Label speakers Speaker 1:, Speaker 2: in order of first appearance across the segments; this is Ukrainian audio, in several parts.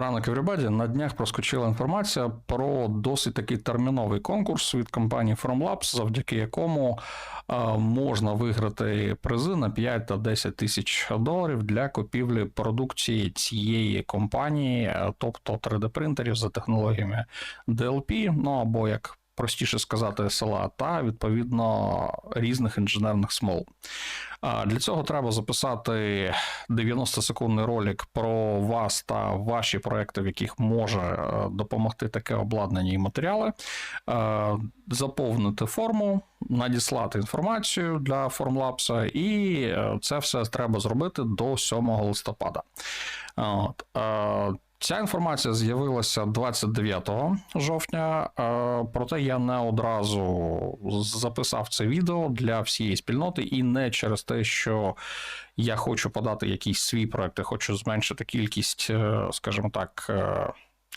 Speaker 1: Ранок Everybody. на днях проскочила інформація про досить такий терміновий конкурс від компанії FromLabs, завдяки якому е, можна виграти призи на 5 та 10 тисяч доларів для купівлі продукції цієї компанії, е, тобто 3D-принтерів за технологіями DLP, ну або як простіше сказати, SLA, та відповідно різних інженерних смол. Для цього треба записати 90-секундний ролик про вас та ваші проекти, в яких може е, допомогти таке обладнання і матеріали, е, заповнити форму, надіслати інформацію для Formlabs, і е, це все треба зробити до 7 листопада. От. Ця інформація з'явилася 29 жовтня, е, проте я не одразу записав це відео для всієї спільноти, і не через те, що я хочу подати якийсь свій проект, я хочу зменшити кількість, е, скажімо так.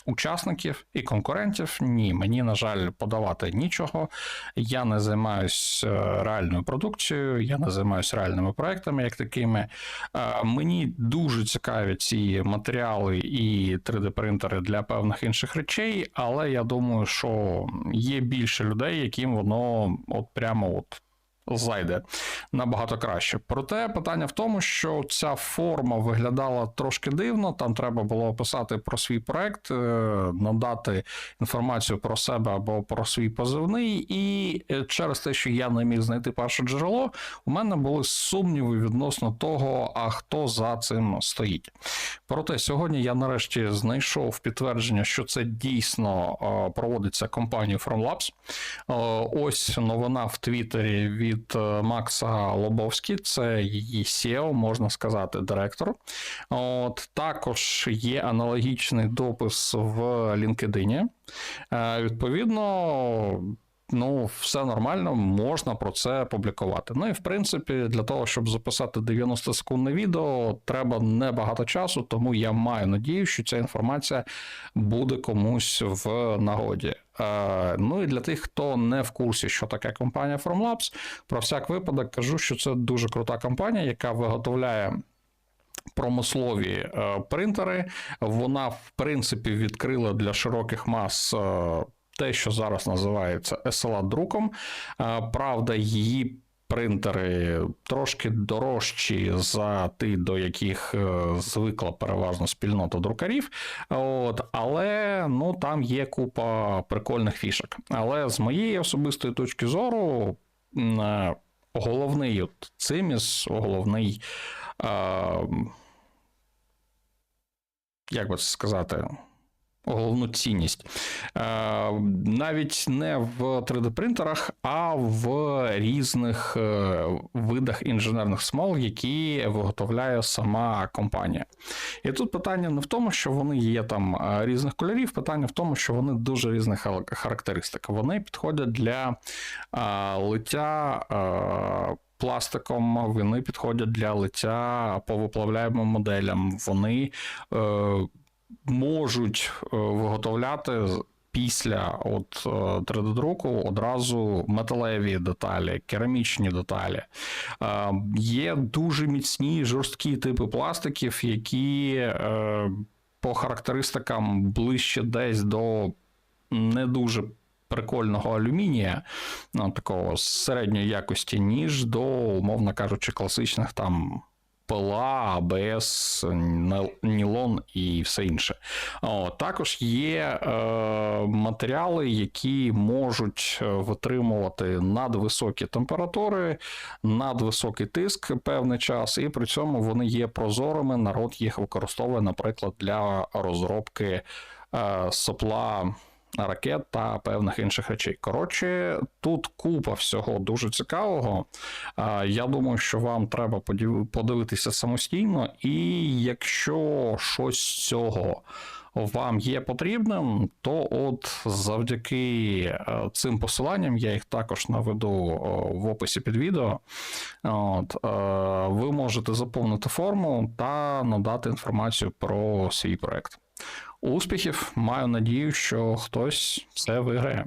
Speaker 1: Учасників і конкурентів. Ні, мені, на жаль, подавати нічого. Я не займаюся е, реальною продукцією, я не займаюся реальними проектами, як такими. Е, мені дуже цікаві ці матеріали і 3D-принтери для певних інших речей, але я думаю, що є більше людей, яким воно от прямо от зайде набагато краще. Проте питання в тому, що ця форма виглядала трошки дивно. Там треба було описати про свій проект, е, надати інформацію про себе або про свій позивний. І е, через те, що я не міг знайти перше джерело, у мене були сумніви відносно того, а хто за цим стоїть. Проте сьогодні я нарешті знайшов підтвердження, що це дійсно е, проводиться компанією FromLabs. Ось новина в Твіттері від е, Макса Лобовський, це її SEO, можна сказати, директор. От Також є аналогічний допис в LinkedIn. Е, відповідно. Ну, все нормально, можна про це публікувати. Ну і в принципі, для того, щоб записати 90 секундне відео, треба небагато часу, тому я маю надію, що ця інформація буде комусь в нагоді. Е, ну і для тих, хто не в курсі, що таке компанія FromLabs, про всяк випадок кажу, що це дуже крута компанія, яка виготовляє. Промислові е, принтери, вона в принципі відкрила для широких мас е, те, що зараз називається SLA друком. Правда, її принтери трошки дорожчі за ті, до яких е, звикла переважно спільнота друкарів. От, Але ну, там є купа прикольних фішок. Але з моєї особистої точки зору. Е, головний от циміс, головний, е, як би це сказати, головну цінність. Е, навіть не в 3D-принтерах, а в різних е, видах інженерних смол, які виготовляє сама компанія. І тут питання не в тому, що вони є там е, різних кольорів, питання в тому, що вони дуже різних характеристик. Вони підходять для лиття. Пластиком вони підходять для лиття по виплавляємим моделям. Вони можуть е, виготовляти після от 3D-друку е, одразу металеві деталі, керамічні деталі. Е, є дуже міцні жорсткі типи пластиків, які по характеристикам ближче десь до не дуже. Прикольного алюмінія, ну, такого середньої якості, ніж до, умовно кажучи, класичних там пила, АБС, нілон і все інше. О, Також є е, матеріали, які можуть е, витримувати надвисокі температури, надвисокий тиск певний час, і при цьому вони є прозорими. Народ їх використовує, наприклад, для розробки е, сопла ракет та певних інших речей. Коротше, тут купа всього дуже цікавого. Я думаю, що вам треба подивитися самостійно, і якщо щось з цього. Вам є потрібним, то от завдяки е, цим посиланням, я їх також наведу в описі під відео. От, е, Ви можете заповнити форму та надати інформацію про свій проект. Успіхів! Маю надію, що хтось це виграє.